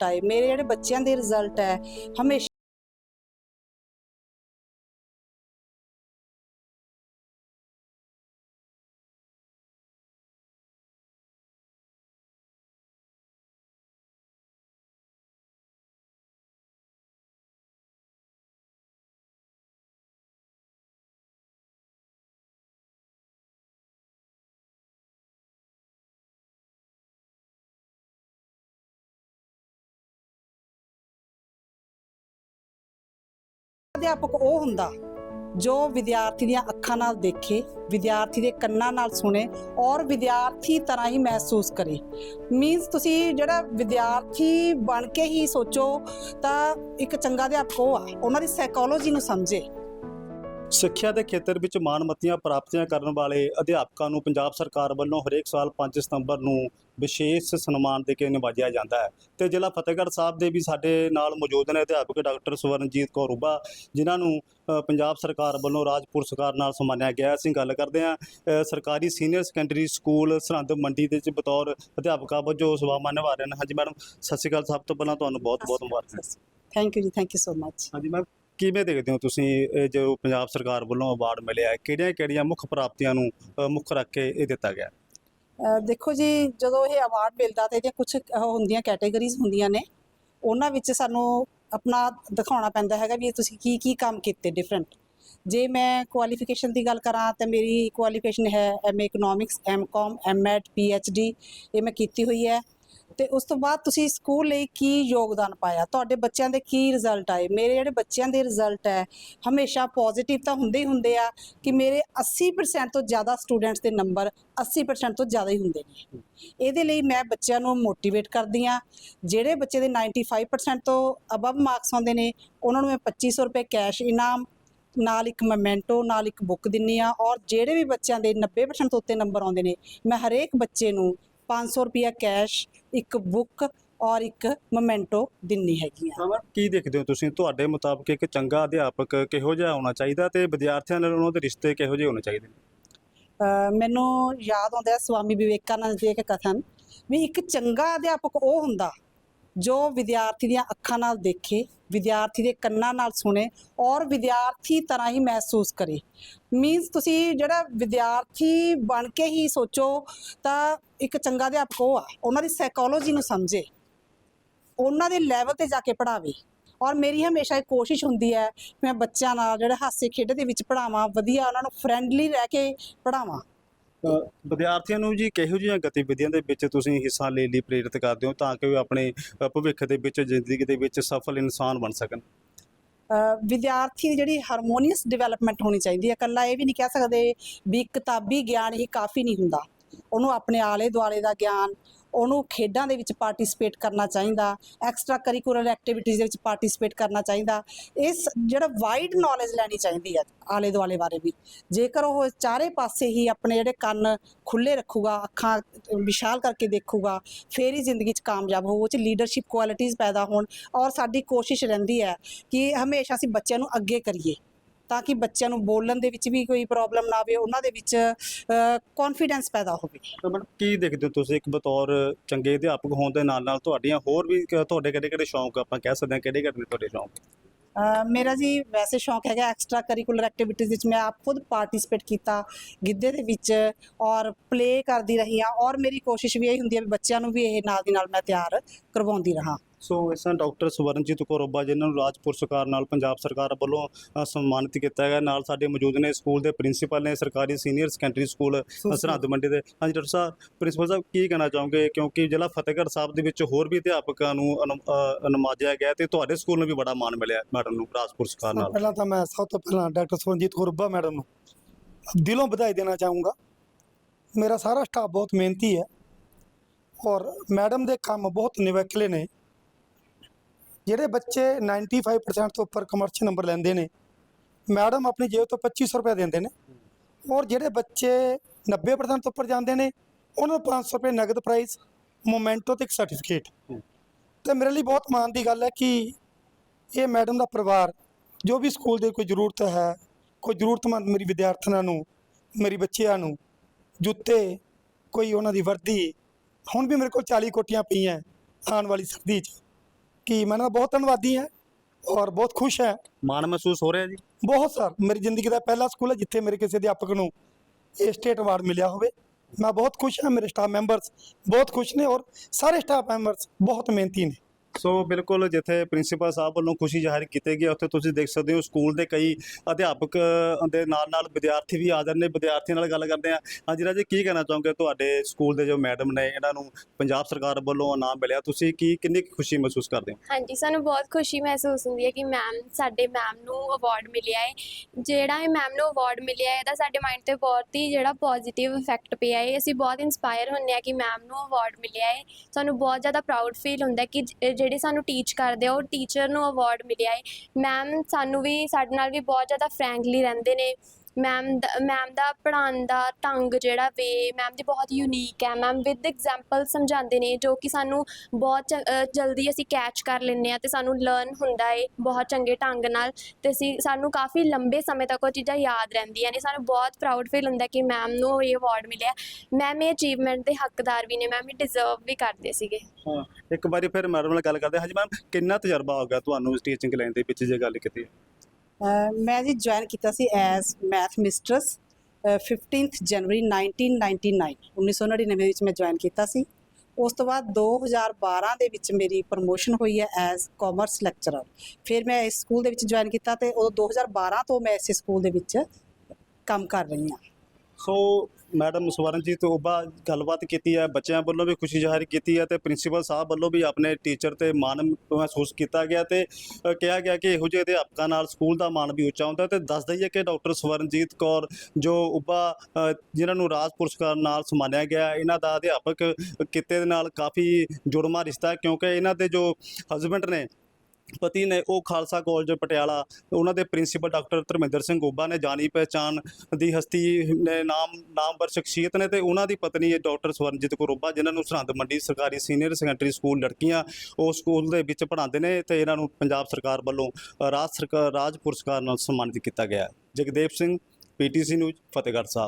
ਆਏ ਮੇਰੇ ਜਿਹੜੇ ਬੱਚਿਆਂ ਦੇ ਰਿਜ਼ਲਟ ਹੈ ਹਮੇਸ਼ਾ ਅਧਿਆਪਕ ਉਹ ਹੁੰਦਾ ਜੋ ਵਿਦਿਆਰਥੀ ਦੀਆਂ ਅੱਖਾਂ ਨਾਲ ਦੇਖੇ, ਵਿਦਿਆਰਥੀ ਦੇ ਕੰਨਾਂ ਨਾਲ ਸੁਣੇ ਔਰ ਵਿਦਿਆਰਥੀ ਤਰ੍ਹਾਂ ਹੀ ਮਹਿਸੂਸ ਕਰੇ। ਮੀਨਸ ਤੁਸੀਂ ਜਿਹੜਾ ਵਿਦਿਆਰਥੀ ਬਣ ਕੇ ਹੀ ਸੋਚੋ ਤਾਂ ਇੱਕ ਚੰਗਾ ਅਧਿਆਪਕ ਉਹ ਆ, ਉਹਨਾਂ ਦੀ ਸਾਈਕੋਲੋਜੀ ਨੂੰ ਸਮਝੇ। ਸਿੱਖਿਆ ਦੇ ਖੇਤਰ ਵਿੱਚ ਮਾਣਮੱਤੀਆਂ ਪ੍ਰਾਪਤੀਆਂ ਕਰਨ ਵਾਲੇ ਅਧਿਆਪਕਾਂ ਨੂੰ ਪੰਜਾਬ ਸਰਕਾਰ ਵੱਲੋਂ ਹਰੇਕ ਸਾਲ 5 ਸਤੰਬਰ ਨੂੰ ਵਿਸ਼ੇਸ਼ ਸਨਮਾਨ ਦੇ ਕੇ ਨਿਵਾਜਿਆ ਜਾਂਦਾ ਹੈ। ਤੇ ਜ਼ਿਲ੍ਹਾ ਫਤਿਹਗੜ੍ਹ ਸਾਹਿਬ ਦੇ ਵੀ ਸਾਡੇ ਨਾਲ ਮੌਜੂਦ ਨੇ ਅਧਿਆਪਕ ਡਾਕਟਰ ਸਵਰਨਜੀਤ ਕੌਰ ਉਬਾ ਜਿਨ੍ਹਾਂ ਨੂੰ ਪੰਜਾਬ ਸਰਕਾਰ ਵੱਲੋਂ ਰਾਜ ਪੁਰਸਕਾਰ ਨਾਲ ਸਨਮਾਨਿਆ ਗਿਆ। ਅਸੀਂ ਗੱਲ ਕਰਦੇ ਹਾਂ ਸਰਕਾਰੀ ਸੀਨੀਅਰ ਸੈਕੰਡਰੀ ਸਕੂਲ ਸਰਹੰਦ ਮੰਡੀ ਦੇ ਵਿੱਚ ਬਤੌਰ ਅਧਿਆਪਕਾ ਵਜੋਂ ਸੇਵਾਵਾਂ ਨਿਭਾ ਰਹੇ ਨੇ। ਹਾਂਜੀ ਮੈਡਮ ਸਤਿ ਸ਼੍ਰੀ ਅਕਾਲ। ਸਭ ਤੋਂ ਪਹਿਲਾਂ ਤੁਹਾਨੂੰ ਬਹੁਤ ਬਹੁਤ ਮੁਬਾਰਕਾਂ। Thank you ji thank you so much ਹਾਂਜੀ ਮੈਮ। ਕਿਵੇਂ ਦੇਖਦੇ ਹੋ ਤੁਸੀਂ, ਇਹ ਜੋ ਪੰਜਾਬ ਸਰਕਾਰ ਵੱਲੋਂ ਅਵਾਰਡ ਮਿਲਿਆ ਹੈ ਕਿਹੜੀਆਂ ਕਿਹੜੀਆਂ ਮੁੱਖ ਪ੍ਰਾਪਤੀਆਂ ਨੂੰ ਮੁੱਖ ਰੱਖ ਕੇ ਇਹ ਦਿੱਤਾ ਗਿਆ? ਦੇਖੋ ਜੀ, ਜਦੋਂ ਇਹ ਅਵਾਰਡ ਮਿਲਦਾ ਤੇ ਇਹਦੀਆਂ ਕੁਝ ਹੁੰਦੀਆਂ ਕੈਟੇਗਰੀਜ਼ ਹੁੰਦੀਆਂ ਨੇ, ਉਹਨਾਂ ਵਿੱਚ ਸਾਨੂੰ ਆਪਣਾ ਦਿਖਾਉਣਾ ਪੈਂਦਾ ਹੈਗਾ ਵੀ ਤੁਸੀਂ ਕੀ ਕੀ ਕੰਮ ਕੀਤੇ ਡਿਫਰੈਂਟ ਜੇ ਮੈਂ ਕੁਆਲੀਫਿਕੇਸ਼ਨ ਦੀ ਗੱਲ ਕਰਾਂ ਤਾਂ ਮੇਰੀ ਕੁਆਲੀਫਿਕੇਸ਼ਨ ਹੈ M economics MCom MEd D ਇਹ ਮੈਂ ਕੀਤੀ ਹੋਈ ਹੈ। ਤੇ ਉਸ ਤੋਂ ਬਾਅਦ ਤੁਸੀਂ ਸਕੂਲ ਲਈ ਕੀ ਯੋਗਦਾਨ ਪਾਇਆ? ਤੁਹਾਡੇ ਬੱਚਿਆਂ ਦੇ ਕੀ ਰਿਜ਼ਲਟ ਆਏ? ਮੇਰੇ ਜਿਹੜੇ ਬੱਚਿਆਂ ਦੇ ਰਿਜ਼ਲਟ ਹੈ, ਹਮੇਸ਼ਾ ਪੋਜ਼ਿਟਿਵ ਤਾਂ ਹੁੰਦੇ ਹੀ ਹੁੰਦੇ ਆ ਕਿ ਮੇਰੇ 80% ਤੋਂ ਜ਼ਿਆਦਾ ਸਟੂਡੈਂਟਸ ਦੇ ਨੰਬਰ 80% ਤੋਂ ਜ਼ਿਆਦਾ ਹੀ ਹੁੰਦੇ ਨੇ। ਇਹਦੇ ਲਈ ਮੈਂ ਬੱਚਿਆਂ ਨੂੰ ਮੋਟੀਵੇਟ ਕਰਦੀ ਆ ਜਿਹੜੇ ਬੱਚੇ ਦੇ 95% ਤੋਂ ਅਬਵ ਮਾਰਕਸ ਆਉਂਦੇ ਨੇ, ਉਹਨਾਂ ਨੂੰ ਮੈਂ 2500 ਰੁਪਏ ਕੈਸ਼ ਇਨਾਮ, ਨਾਲ ਇੱਕ ਮੋਮੈਂਟੋ ਨਾਲ ਇੱਕ ਬੁੱਕ ਦਿੰਨੀ ਆ ਔਰ ਜਿਹੜੇ ਵੀ ਬੱਚਿਆਂ ਦੇ 90% ਤੋਂ ਉੱਤੇ ਨੰਬਰ ਆਉਂਦੇ ਨੇ, ਮੈਂ ਹਰੇਕ ਬੱਚੇ ਨੂੰ 500 ਰੁਪਿਆ ਕੈਸ਼ ਇੱਕ ਬੁੱਕ ਔਰ ਇੱਕ ਮੋਮੈਂਟੋ ਦਿੰਨੀ ਹੈਗੀ ਆ। ਮੈਮ ਕੀ ਦੇਖਦੇ ਹੋ ਤੁਸੀਂ? ਤੁਹਾਡੇ ਮੁਤਾਬਕ ਇੱਕ ਚੰਗਾ ਅਧਿਆਪਕ ਕਿਹੋ ਜਿਹਾ ਹੋਣਾ ਚਾਹੀਦਾ ਤੇ ਵਿਦਿਆਰਥੀਆਂ ਨਾਲ ਉਹਨਾਂ ਦੇ ਰਿਸ਼ਤੇ ਕਿਹੋ ਜਿਹੇ ਹੋਣੇ ਚਾਹੀਦੇ ਨੇ? ਮੈਨੂੰ ਯਾਦ ਆਉਂਦਾ ਹੈ ਸਵਾਮੀ ਵਿਵੇਕਾਨੰਦ ਦੀ ਇੱਕ ਕਥਨ ਵੀ ਇੱਕ ਚੰਗਾ ਅਧਿਆਪਕ ਉਹ ਹੁੰਦਾ ਜੋ ਵਿਦਿਆਰਥੀ ਦੀਆਂ ਅੱਖਾਂ ਨਾਲ ਦੇਖੇ ਵਿਦਿਆਰਥੀ ਦੇ ਕੰਨਾਂ ਨਾਲ ਸੁਣੇ ਔਰ ਵਿਦਿਆਰਥੀ ਤਰ੍ਹਾਂ ਹੀ ਮਹਿਸੂਸ ਕਰੇ। ਮੀਨਸ ਤੁਸੀਂ ਜਿਹੜਾ ਵਿਦਿਆਰਥੀ ਬਣ ਕੇ ਹੀ ਸੋਚੋ ਤਾਂ ਇੱਕ ਚੰਗਾ ਅਧਿਆਪਕ ਉਹ ਆ, ਉਹਨਾਂ ਦੀ ਸਾਈਕੋਲੋਜੀ ਨੂੰ ਸਮਝੇ। ਉਹਨਾਂ ਦੇ ਲੈਵਲ ਤੇ ਜਾ ਕੇ ਪੜਾਵੇ ਔਰ ਮੇਰੀ ਹਮੇਸ਼ਾ ਇਹ ਕੋਸ਼ਿਸ਼ ਹੁੰਦੀ ਹੈ ਕਿ ਮੈਂ ਬੱਚਿਆਂ ਨਾਲ ਜਿਹੜੇ ਹਾਸੇ ਖੇਡ ਦੇ ਵਿੱਚ ਪੜਾਵਾਂ ਵਧੀਆ ਉਹਨਾਂ ਨੂੰ ਫਰੈਂਡਲੀ ਰਹਿ ਕੇ ਪੜਾਵਾਂ ਵਿਦਿਆਰਥੀਆਂ ਨੂੰ ਜੀ ਕਿਹੋ ਜਿਹੀਆਂ ਗਤੀਵਿਧੀਆਂ ਦੇ ਵਿੱਚ ਤੁਸੀਂ ਹਿੱਸਾ ਲੈਣ ਲਈ ਪ੍ਰੇਰਿਤ ਕਰਦੇ ਹੋ ਤਾਂ ਕਿ ਉਹ ਆਪਣੇ ਅ, ਭਵਿੱਖ ਦੇ ਵਿੱਚ ਜ਼ਿੰਦਗੀ ਦੇ ਵਿੱਚ ਸਫਲ ਇਨਸਾਨ ਬਣ ਸਕਣ? ਅਹ ਵਿਦਿਆਰਥੀ ਦੀ ਜਿਹੜੀ ਹਾਰਮੋਨੀਅਸ ਡਿਵੈਲਪਮੈਂਟ ਹੋਣੀ ਚਾਹੀਦੀ ਹੈ। ਇਕੱਲਾ ਇਹ ਵੀ ਨਹੀਂ ਕਹਿ ਸਕਦੇ ਵੀ ਕਿਤਾਬੀ ਗਿਆਨ ਹੀ ਕਾਫੀ ਨਹੀਂ ਹੁੰਦਾ। ਉਹਨੂੰ ਆਪਣੇ ਆਲੇ ਦੁਆਲੇ ਦਾ ਗਿਆਨ ਉਹਨੂੰ ਖੇਡਾਂ ਦੇ ਵਿੱਚ ਪਾਰਟਿਸਿਪੇਟ ਕਰਨਾ ਚਾਹੀਦਾ ਐਕਸਟਰਾ ਕਰਿਕੂਲਰ ਐਕਟੀਵਿਟੀਜ਼ ਦੇ ਵਿੱਚ ਪਾਰਟਿਸਿਪੇਟ ਕਰਨਾ ਚਾਹੀਦਾ। ਇਸ ਜਿਹੜਾ ਵਾਈਡ ਨੌਲੇਜ ਲੈਣੀ ਚਾਹੀਦੀ ਹੈ ਆਲੇ ਦੁਆਲੇ ਬਾਰੇ ਵੀ। ਜੇਕਰ ਉਹ ਚਾਰੇ ਪਾਸੇ ਹੀ ਆਪਣੇ ਜਿਹੜੇ ਕੰਨ ਖੁੱਲੇ ਰੱਖੂਗਾ, ਅੱਖਾਂ ਵਿਸ਼ਾਲ ਕਰਕੇ ਦੇਖੂਗਾ, ਫੇਰ ਹੀ ਜ਼ਿੰਦਗੀ 'ਚ ਕਾਮਯਾਬ ਹੋਊ। ਉਹ 'ਚ ਲੀਡਰਸ਼ਿਪ ਕੁਆਲਿਟੀਆਂ ਪੈਦਾ ਹੋਣ ਔਰ ਸਾਡੀ ਕੋਸ਼ਿਸ਼ ਰਹਿੰਦੀ ਹੈ ਕਿ ਹਮੇਸ਼ਾ ਅਸੀਂ ਬੱਚਿਆਂ ਨੂੰ ਅੱਗੇ ਕਰੀਏ। ਤਾਂ ਕਿ ਬੱਚਿਆਂ ਨੂੰ ਬੋਲਣ ਦੇ ਵਿੱਚ ਵੀ ਕੋਈ ਪ੍ਰੋਬਲਮ ਨਾ ਆਵੇ ਉਹਨਾਂ ਦੇ ਵਿੱਚ ਕੌਨਫੀਡੈਂਸ ਪੈਦਾ ਹੋਵੇ। ਤਾਂ ਮੈਡਮ ਕੀ ਦੇਖਦੇ ਹੋ ਤੁਸੀਂ ਇੱਕ ਬਤੌਰ ਚੰਗੇ ਅਧਿਆਪਕ ਹੋਣ ਦੇ ਨਾਲ ਨਾਲ ਤੁਹਾਡੀਆਂ ਹੋਰ ਵੀ ਕ- ਤੁਹਾਡੇ ਕਿਹੜੇ ਕਿਹੜੇ ਸ਼ੌਂਕ ਆਪਾਂ ਕਹਿ ਸਕਦੇ ਹਾਂ ਕਿਹੜੇ ਕਿਹੜੇ ਨੇ ਤੁਹਾਡੇ ਸ਼ੌਂਕ? ਮੇਰਾ ਜੀ ਵੈਸੇ ਸ਼ੌਂਕ ਹੈਗਾ ਐਕਸਟਰਾ ਕਰਿਕੂਲਰ ਐਕਟੀਵਿਟੀਜ਼ ਵਿੱਚ ਮੈਂ ਆਪ ਖੁਦ ਪਾਰਟਿਸਿਪੇਟ ਕੀਤਾ ਗਿੱਧੇ ਦੇ ਵਿੱਚ ਔਰ ਪਲੇ ਕਰਦੀ ਰਹੀ ਹਾਂ ਔਰ ਮੇਰੀ ਕੋਸ਼ਿਸ਼ ਵੀ ਇਹ ਹੁੰਦੀ ਹੈ ਵੀ ਬੱਚਿਆਂ ਨੂੰ ਵੀ ਇਹ ਨਾਲ ਦੀ ਨਾਲ ਮੈਂ ਤਿਆਰ ਕਰਵਾਉਂਦੀ ਰਹਾ। ਸੋ ਇਸ ਤਰ੍ਹਾਂ ਡਾਕਟਰ ਸਵਰਨਜੀਤ ਕੌਰ ਉੱਬਾ ਜਿਨ੍ਹਾਂ ਨੂੰ ਰਾਜ ਪੁਰਸਕਾਰ ਨਾਲ ਪੰਜਾਬ ਸਰਕਾਰ ਵੱਲੋਂ ਅ, ਸਨਮਾਨਿਤ ਕੀਤਾ ਗਿਆ ਨਾਲ ਸਾਡੇ ਮੌਜੂਦ ਨੇ ਸਕੂਲ ਦੇ ਪ੍ਰਿੰਸੀਪਲ ਨੇ ਸਰਕਾਰੀ ਸੀਨੀਅਰ ਸੈਕੰਡਰੀ ਸਕੂਲ ਅ, ਸਰਹੱਦ ਮੰਡੀ ਦੇ। ਹਾਂਜੀ ਡਾਕਟਰ ਸਾਹਿਬ ਪ੍ਰਿੰਸੀਪਲ ਸਾਹਿਬ ਕੀ ਕਹਿਣਾ ਚਾਹੋਗੇ? ਕਿਉਂਕਿ ਜ਼ਿਲ੍ਹਾ ਫਤਿਹਗੜ੍ਹ ਸਾਹਿਬ ਦੇ ਵਿੱਚ ਹੋਰ ਵੀ ਅਧਿਆਪਕਾਂ ਨੂੰ ਅਨੁ- ਅ, ਨਵਾਜਿਆ ਗਿਆ ਤੇ ਤੁਹਾਡੇ ਸਕੂਲ ਨੂੰ ਵੀ ਬੜਾ ਮਾਣ ਮਿਲਿਆ ਮੈਡਮ ਨੂੰ ਰਾਜ ਪੁਰਸਕਾਰ ਨਾਲ। ਪਹਿਲਾਂ ਤਾਂ ਮੈਂ ਸਭ ਤੋਂ ਪਹਿਲਾਂ ਡਾਕਟਰ ਸੁਰਜੀਤ ਗੁਰਬਾ ਮੈਡਮ ਨੂੰ ਦਿਲੋਂ ਵਧਾਈ ਦੇਣਾ ਚਾਹੂੰਗਾ। ਮੇਰਾ ਸਾਰਾ ਸਟਾਫ ਬਹੁਤ ਮਿਹਨਤੀ ਹੈ ਔਰ ਮੈਡਮ ਦੇ ਕੰਮ ਬਹੁਤ ਨਿਵਕਲੇ ਨੇ। ਜਿਹੜੇ ਬੱਚੇ 95% ਤੋਂ ਉੱਪਰ ਕਮਰਸ਼ੀਅਲ ਨੰਬਰ ਲੈਂਦੇ ਨੇ ਮੈਡਮ ਆਪਣੀ ਜੇਬ ਤੋਂ 2500 ਰੁਪਏ ਦਿੰਦੇ ਨੇ ਔਰ ਜਿਹੜੇ ਬੱਚੇ 90% ਤੋਂ ਉੱਪਰ ਜਾਂਦੇ ਨੇ ਉਹਨਾਂ ਨੂੰ 500 ਰੁਪਏ ਨਗਦ ਪ੍ਰਾਈਜ਼ ਮੋਮੈਂਟੋ ਤੇ ਇੱਕ ਸਰਟੀਫਿਕੇਟ। ਤੇ ਮੇਰੇ ਲਈ ਬਹੁਤ ਮਾਣ ਦੀ ਗੱਲ ਹੈ ਕਿ ਇਹ ਮੈਡਮ ਦਾ ਪਰਿਵਾਰ ਜੋ ਵੀ ਸਕੂਲ ਦੇ ਕੋਈ ਜ਼ਰੂਰਤ ਹੈ ਕੋਈ ਜ਼ਰੂਰਤਮੰਦ ਮੇਰੀ ਵਿਦਿਆਰਥਣਾਂ ਨੂੰ ਮੇਰੀ ਬੱਚਿਆਂ ਨੂੰ ਜੁੱਤੇ ਕੋਈ ਉਹਨਾਂ ਦੀ ਵਰਦੀ ਹੁਣ ਵੀ ਮੇਰੇ ਕੋਲ 40 ਕੋਟੀਆਂ ਪਈਆਂ ਆਉਣ ਵਾਲੀ ਸਰਦੀ 'ਚ ਕਿ ਮੈਂ ਨਾ ਬਹੁਤ ਧੰਨਵਾਦੀ ਹਾਂ ਔਰ ਬਹੁਤ ਖੁਸ਼ ਹਾਂ। ਮਾਣ ਮਹਿਸੂਸ ਹੋ ਰਿਹਾ ਜੀ? ਬਹੁਤ ਸਰ ਮੇਰੀ ਜ਼ਿੰਦਗੀ ਦਾ ਪਹਿਲਾ ਸਕੂਲ ਹੈ ਜਿੱਥੇ ਮੇਰੇ ਕਿਸੇ ਅਧਿਆਪਕ ਨੂੰ ਇਹ ਸਟੇਟ ਅਵਾਰਡ ਮਿਲਿਆ ਹੋਵੇ। ਮੈਂ ਬਹੁਤ ਖੁਸ਼ ਹਾਂ ਮੇਰੇ ਸਟਾਫ ਮੈਂਬਰਸ ਬਹੁਤ ਖੁਸ਼ ਨੇ ਔਰ ਸਾਰੇ ਸਟਾਫ ਮੈਂਬਰਸ ਬਹੁਤ ਮਿਹਨਤੀ ਨੇ। ਸੋ ਬਿਲਕੁਲ ਜਿੱਥੇ ਪ੍ਰਿੰਸੀਪਲ ਸਾਹਿਬ ਵੱਲੋਂ ਖੁਸ਼ੀ ਜ਼ਾਹਿਰ ਕੀਤੀ ਗਈ ਉੱਥੇ ਤੁਸੀਂ ਦੇਖ ਸਕਦੇ ਹੋ ਸਕੂਲ ਦੇ ਕਈ ਅਧਿਆਪਕ ਦੇ ਨਾਲ ਨਾਲ ਵਿਦਿਆਰਥੀ ਵੀ ਆ ਜਾਂਦੇ ਨੇ। ਵਿਦਿਆਰਥੀਆਂ ਨਾਲ ਗੱਲ ਕਰਦੇ ਆ ਹਾਂਜੀ ਰਾਜੇ, ਕੀ ਕਹਿਣਾ ਚਾਹੋਗੇ ਤੁਹਾਡੇ ਸਕੂਲ ਦੇ ਜੋ ਮੈਡਮ ਨੇ, ਇਹਨਾਂ ਨੂੰ ਪੰਜਾਬ ਸਰਕਾਰ ਵੱਲੋਂ ਇਨਾਮ ਮਿਲਿਆ, ਤੁਸੀਂ ਕੀ, ਕਿੰਨੀ ਖੁਸ਼ੀ ਮਹਿਸੂਸ ਕਰਦੇ ਹੋ? ਹਾਂਜੀ, ਸਾਨੂੰ ਬਹੁਤ ਖੁਸ਼ੀ ਮਹਿਸੂਸ ਹੁੰਦੀ ਹੈ ਕਿ ਮੈਮ ਸਾਡੇ ਮੈਮ ਨੂੰ ਅਵਾਰਡ ਮਿਲਿਆ ਹੈ। ਜਿਹੜਾ ਇਹ ਮੈਮ ਨੂੰ ਅਵਾਰਡ ਮਿਲਿਆ ਹੈ, ਇਹਦਾ ਸਾਡੇ ਮਾਈਂਡ ਤੇ ਬਹੁਤ ਹੀ ਜਿਹੜਾ ਪੋਜ਼ਿਟਿਵ ਇਫੈਕਟ ਪਿਆ ਹੈ। ਅਸੀਂ ਬਹੁਤ ਇਨਸਪਾਇਰ ਹੁੰਨੇ ਆ ਕਿ ਮੈਮ ਨੂੰ ਅਵਾਰਡ ਮਿਲਿਆ ਹੈ। ਸਾਨੂੰ ਬਹੁਤ ਜ਼ਿਆਦਾ ਪ੍ਰਾਊਡ ਫੀਲ ਹੁੰਦਾ ਹੈ ਕਿ ਜਿਹੜੇ ਸਾਨੂੰ ਟੀਚ ਕਰਦੇ ਆ, ਉਹ ਟੀਚਰ ਨੂੰ ਅਵਾਰਡ ਮਿਲਿਆ ਹੈ ਮੈਮ ਸਾਨੂੰ ਵੀ, ਸਾਡੇ ਨਾਲ ਵੀ ਬਹੁਤ ਜ਼ਿਆਦਾ ਫਰੈਂਕਲੀ ਰਹਿੰਦੇ ਨੇ। ਮੈਮ ਮੈਮ ਦਾ ਪੜ੍ਹਾਉਣ ਦਾ ਢੰਗ ਜਿਹੜਾ ਵੇ ਮੈਮ ਦੀ ਬਹੁਤ ਯੂਨੀਕ ਹੈ। ਮੈਮ ਵਿਦ ਐਗਜ਼ਾਮਪਲ ਸਮਝਾਉਂਦੇ ਨੇ ਜੋ ਕਿ ਸਾਨੂੰ ਬਹੁਤ ਚ- ਅ, ਜਲਦੀ ਅਸੀਂ ਕੈਚ ਕਰ ਲੈਂਦੇ ਆ ਤੇ ਸਾਨੂੰ ਲਰਨ ਹੁੰਦਾ ਹੈ ਬਹੁਤ ਚੰਗੇ ਢੰਗ ਨਾਲ। ਤੇ ਅਸੀਂ ਸਾਨੂੰ ਕਾਫੀ ਲੰਬੇ ਸਮੇਂ ਤੱਕ ਉਹ ਚੀਜ਼ਾਂ ਯਾਦ ਰਹਿੰਦੀਆਂ ਨੇ। ਸਾਨੂੰ ਬਹੁਤ ਪ੍ਰਾਊਡ ਫੀਲ ਹੁੰਦਾ ਕਿ ਮੈਮ ਨੂੰ ਇਹ ਅਵਾਰਡ ਮਿਲਿਆ। ਮੈਮ ਇਹ ਅਚੀਵਮੈਂਟ ਦੇ ਹੱਕਦਾਰ ਵੀ ਨੇ ਮੈਮ ਇਹ ਡਿਜ਼ਰਵ ਵੀ ਕਰਦੇ ਸੀਗੇ। ਹਾਂ ਇੱਕ ਵਾਰੀ ਫਿਰ ਮੈਡਮ ਨਾਲ ਗੱਲ ਕਰਦੇ ਹਾਂ। ਹਾਂਜੀ ਮੈਮ ਕਿੰਨਾ ਤਜਰਬਾ ਹੋ ਗਿਆ ਤੁਹਾਨੂੰ ਟੀਚਿੰਗ ਲਾਈਨ ਦੇ ਵਿੱਚ ਜੇ ਗੱਲ ਕੀਤੀ? ਅਹ ਮੈਂ ਜੀ ਜੁਆਇਨ ਕੀਤਾ ਸੀ ਐਜ਼ ਮੈਥ ਮਿਸਟਰਸ 15th ਜਨਵਰੀ 1999 1999 ਵਿੱਚ ਮੈਂ ਜੁਆਇਨ ਕੀਤਾ ਸੀ। ਉਸ ਤੋਂ ਬਾਅਦ 2012 ਦੇ ਵਿੱਚ ਮੇਰੀ ਪ੍ਰਮੋਸ਼ਨ ਹੋਈ ਹੈ ਐਜ਼ ਕਾਮਰਸ ਲੈਕਚਰਰ ਫਿਰ ਮੈਂ ਇਸ ਸਕੂਲ ਦੇ ਵਿੱਚ ਜੁਆਇਨ ਕੀਤਾ ਤੇ ਉਹ 2012 ਤੋਂ ਮੈਂ ਇਸ ਸਕੂਲ ਦੇ ਵਿੱਚ ਕੰਮ ਕਰ ਰਹੀ ਹਾਂ। ਸੋ ਮੈਡਮ ਸਵਰਨਜੀਤ ਉਬਾ ਗੱਲਬਾਤ ਕੀਤੀ ਹੈ ਬੱਚਿਆਂ ਵੱਲੋਂ ਵੀ ਖੁਸ਼ੀ ਜ਼ਾਹਿਰ ਕੀਤੀ ਹੈ ਤੇ ਪ੍ਰਿੰਸੀਪਲ ਸਾਹਿਬ ਵੱਲੋਂ ਵੀ ਆਪਣੇ ਟੀਚਰ ਤੇ ਮਾਣ ਮਹਿਸੂਸ ਕੀਤਾ ਗਿਆ ਤੇ ਅ, ਕਿਹਾ ਗਿਆ ਕਿ ਇਹੋ ਜਿਹੇ ਅਧਿਆਪਕਾਂ ਨਾਲ ਸਕੂਲ ਦਾ ਮਾਣ ਵੀ ਉੱਚਾ ਹੁੰਦਾ ਤੇ ਦੱਸ ਦਈਏ ਕਿ ਡਾਕਟਰ ਸਵਰਨਜੀਤ ਕੌਰ ਜੋ ਉਬਾ ਅ, ਜਿਨ੍ਹਾਂ ਨੂੰ ਰਾਜ ਪੁਰਸਕਾਰ ਨਾਲ ਸਨਮਾਨਿਆ ਗਿਆ ਇਹਨਾਂ ਦਾ ਅਧਿਆਪਕ ਕਿੱਤੇ ਦੇ ਨਾਲ ਕਾਫੀ ਜੁੜਮਾ ਰਿਸ਼ਤਾ ਹੈ ਕਿਉਂਕਿ ਇਹਨਾਂ ਦੇ ਜੋ ਹਸਬੰਡ ਨੇ ਪਤੀ ਨੇ ਉਹ ਖਾਲਸਾ ਕਾਲਜ ਪਟਿਆਲਾ ਉਹਨਾਂ ਦੇ ਪ੍ਰਿੰਸੀਪਲ ਡਾਕਟਰ ਧਰਮਿੰਦਰ ਸਿੰਘ ਗੋਬਾ ਨੇ ਜਾਣੀ ਪਹਿਚਾਨ ਦੀ ਹਸਤੀ ਨੇ ਨਾਮ, ਨਾਮਵਰ ਸ਼ਖਸੀਅਤ ਨੇ ਤੇ ਉਹਨਾਂ ਦੀ ਪਤਨੀ ਹੈ ਡਾਕਟਰ ਸਵਰਨਜੀਤ ਕੌਰ ਗੋਬਾ ਜਿਨ੍ਹਾਂ ਨੂੰ ਸਰਹੰਦ ਮੰਡੀ ਸਰਕਾਰੀ ਸੀਨੀਅਰ ਸੈਕੰਡਰੀ ਸਕੂਲ ਲੜਕੀਆਂ ਉਹ ਸਕੂਲ ਦੇ ਵਿੱਚ ਪੜ੍ਹਾਉਂਦੇ ਨੇ ਤੇ ਇਹਨਾਂ ਨੂੰ ਪੰਜਾਬ ਸਰਕਾਰ ਵੱਲੋਂ ਰਾਜ ਸਰਕਾਰ ਰਾਜ ਪੁਰਸਕਾਰ ਨਾਲ ਸਨਮਾਨਿਤ ਕੀਤਾ ਗਿਆ ਜਗਦੇਵ ਸਿੰਘ, ਪੀਟੀਸੀ ਨਿਊਜ਼, ਫਤਿਹਗੜ੍ਹ ਸਾਹਿਬ।